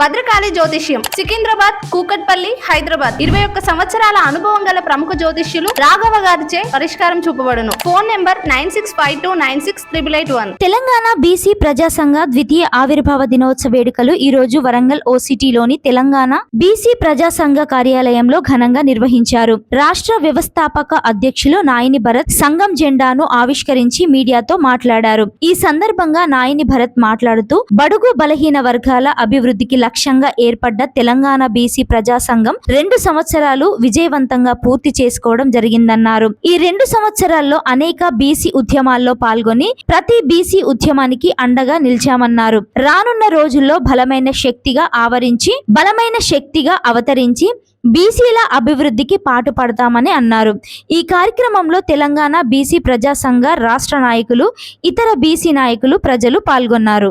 భద్రకాళి జ్యోతిష్యం సికింద్రాబాద్ కూకట్పల్లి హైదరాబాద్. ఇరవై ఒక్క సంవత్సరాల అనుభవం గల ప్రముఖ జ్యోతిష్యులు రాఘవ గారిచే పరిష్కారం చూపబడును. Phone number nine six five two nine six triple eight one. Telangana BC ప్రజా సంఘ ద్వితీయ ఆవిర్భావ దినోత్సవ వేడుకలు ఈ రోజు వరంగల్ ఓసిటీలోని తెలంగాణ బీసీ ప్రజా సంఘ కార్యాలయంలో ఘనంగా నిర్వహించారు. రాష్ట్ర వ్యవస్థాపక అధ్యక్షులు నాయిని భరత్ సంఘం జెండాను ఆవిష్కరించి మీడియాతో మాట్లాడారు. ఈ సందర్భంగా నాయిని భరత్ మాట్లాడుతూ బడుగు బలహీన వర్గాల అభివృద్ధికి లక్ష్యంగా ఏర్పడ్డ తెలంగాణ బీసీ ప్రజా సంఘం రెండు సంవత్సరాలు విజయవంతంగా పూర్తి చేసుకోవడం జరిగిందన్నారు. ఈ రెండు సంవత్సరాల్లో అనేక బీసీ ఉద్యమాల్లో పాల్గొని ప్రతి బీసీ ఉద్యమానికి అండగా నిలిచామన్నారు. రానున్న రోజుల్లో బలమైన శక్తిగా ఆవరించి బలమైన శక్తిగా అవతరించి బీసీల అభివృద్ధికి పాటుపడతామని అన్నారు. ఈ కార్యక్రమంలో తెలంగాణ బీసీ ప్రజా సంఘ రాష్ట్ర నాయకులు ఇతర బీసీ నాయకులు ప్రజలు పాల్గొన్నారు.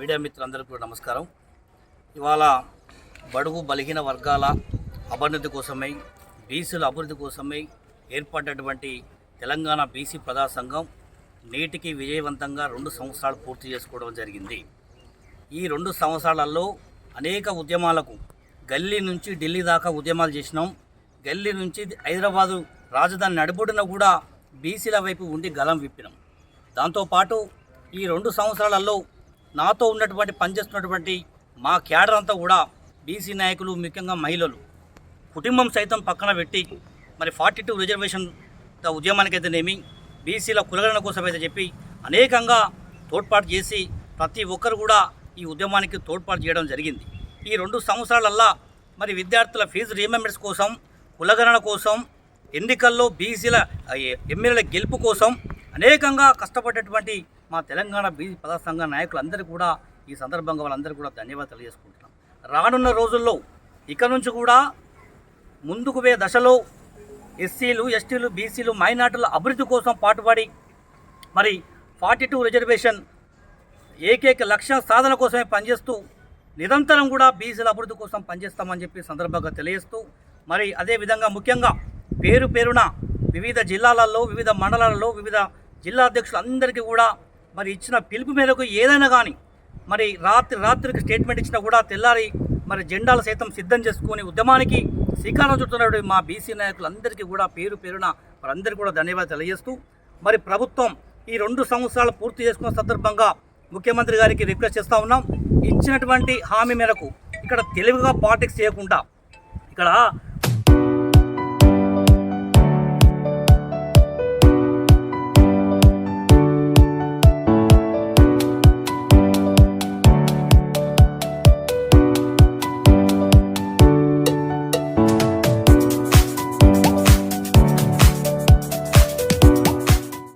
మీడియా మిత్రులందరికీ నమస్కారం. ఇవాళ బడుగు బలిహీన వర్గాల అభివృద్ధి కోసమై బీసీల అభివృద్ధి కోసమై ఏర్పడినటువంటి తెలంగాణ బీసీ ప్రజా సంఘం నేటికి విజయవంతంగా రెండు సంవత్సరాలు పూర్తి చేసుకోవడం జరిగింది. ఈ రెండు సంవత్సరాలలో అనేక ఉద్యమాలకు గల్లీ నుంచి ఢిల్లీ దాకా ఉద్యమాలు చేసినాం. గల్లీ నుంచి హైదరాబాదు రాజధాని నడుబొడిన కూడా బీసీల వైపు ఉండి గలం విప్పినాం. దాంతోపాటు ఈ రెండు సంవత్సరాలలో నాతో ఉన్నటువంటి పనిచేస్తున్నటువంటి మా క్యాడర్ అంతా కూడా బీసీ నాయకులు ముఖ్యంగా మహిళలు కుటుంబం సైతం పక్కన పెట్టి మరి ఫార్టీ టూ రిజర్వేషన్ ఉద్యమానికైతేనేమి బీసీల కులగణన కోసం అయితే చెప్పి అనేకంగా తోడ్పాటు చేసి ప్రతి ఒక్కరు కూడా ఈ ఉద్యమానికి తోడ్పాటు చేయడం జరిగింది. ఈ రెండు సంవత్సరాలల్లా మరి విద్యార్థుల ఫీజు రీమెంబర్స్ కోసం కులగణన కోసం ఎన్నికల్లో బీసీల ఎమ్మెల్యేల గెలుపు కోసం అనేకంగా కష్టపడ్డటువంటి మా తెలంగాణ బీసీ పద సంఘ నాయకులందరూ కూడా ఈ సందర్భంగా వాళ్ళందరూ కూడా ధన్యవాదాలు తెలియజేసుకుంటున్నాం. రానున్న రోజుల్లో ఇక నుంచి కూడా ముందుకు వే దశలో ఎస్సీలు ఎస్టీలు బీసీలు మైనార్టీల అభివృద్ధి కోసం పాటుపడి మరి ఫార్టీ టూ రిజర్వేషన్ ఏకైక లక్ష్య సాధన కోసమే పనిచేస్తూ నిరంతరం కూడా బీసీల అభివృద్ధి కోసం పనిచేస్తామని చెప్పి సందర్భంగా తెలియజేస్తూ మరి అదేవిధంగా ముఖ్యంగా పేరు పేరున వివిధ జిల్లాలలో వివిధ మండలాలలో వివిధ జిల్లా అధ్యక్షులందరికీ కూడా మరి ఇచ్చిన పిలుపు మేరకు ఏదైనా కానీ మరి రాత్రి రాత్రికి స్టేట్మెంట్ ఇచ్చినా కూడా తెల్లారి మరి జెండాలు సైతం సిద్ధం చేసుకొని ఉద్యమానికి శ్రీకారం చుడుతున్నటువంటి మా బీసీ నాయకులందరికీ కూడా పేరు పేరున వారందరికీ కూడా ధన్యవాదాలు తెలియజేస్తూ మరి ప్రభుత్వం ఈ రెండు సంవత్సరాలు పూర్తి చేసుకున్న సందర్భంగా ముఖ్యమంత్రి గారికి రిక్వెస్ట్ చేస్తూ ఉన్నాం. ఇచ్చినటువంటి హామీ మేరకు ఇక్కడ తెలివిగా పాలిటిక్స్ చేయకుండా ఇక్కడ